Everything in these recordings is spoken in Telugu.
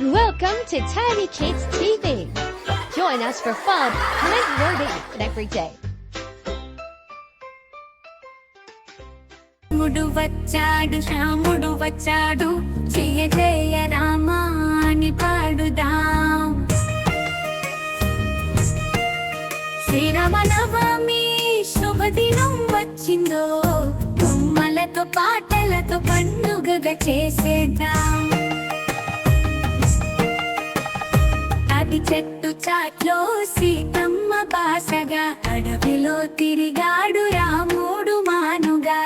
Welcome to Tiny Kids TV. Join us for fun and learning every day. రాముడు వచ్చాడు శ్యాముడు వచ్చాడు జయ జయ రామా అని పాడుదాం శ్రీరామనవమి శుభదినం వచ్చిందో బొమ్మలతో పాటలతో పండుగగా చేసేద్దాం అది చెట్టు చాట్లో సీతమ్మ బాసగా అడవిలో తిరిగాడు రాముడు మానుగా.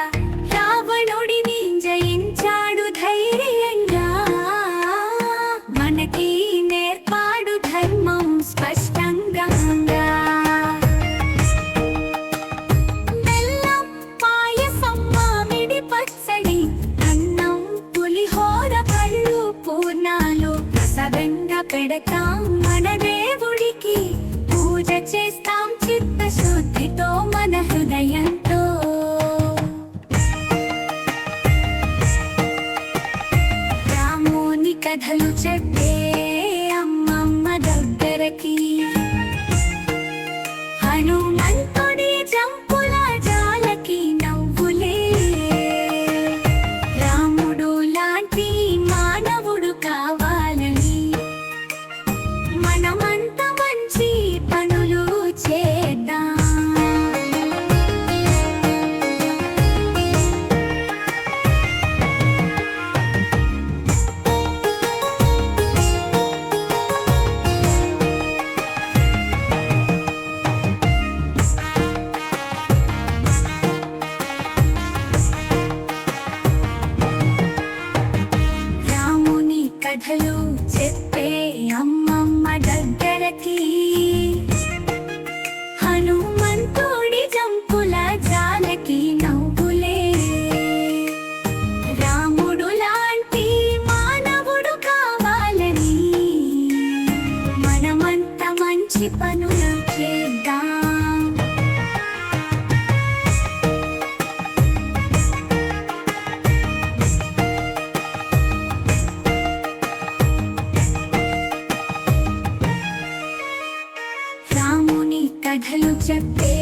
వెన్న పెడతాం మన దేవుడికి. పూజ చేస్తాం చిత్తశుద్ధితో మన హృదయంతో. రాముని కథలు చెప్పే అమ్మమ్మ దగ్గరకి. హనుమంతుడి మనమంత మంచి పనులు చేద్దాం. రాముని కథలు పనులు చేద్దాం రాముని కథలు చెప్పే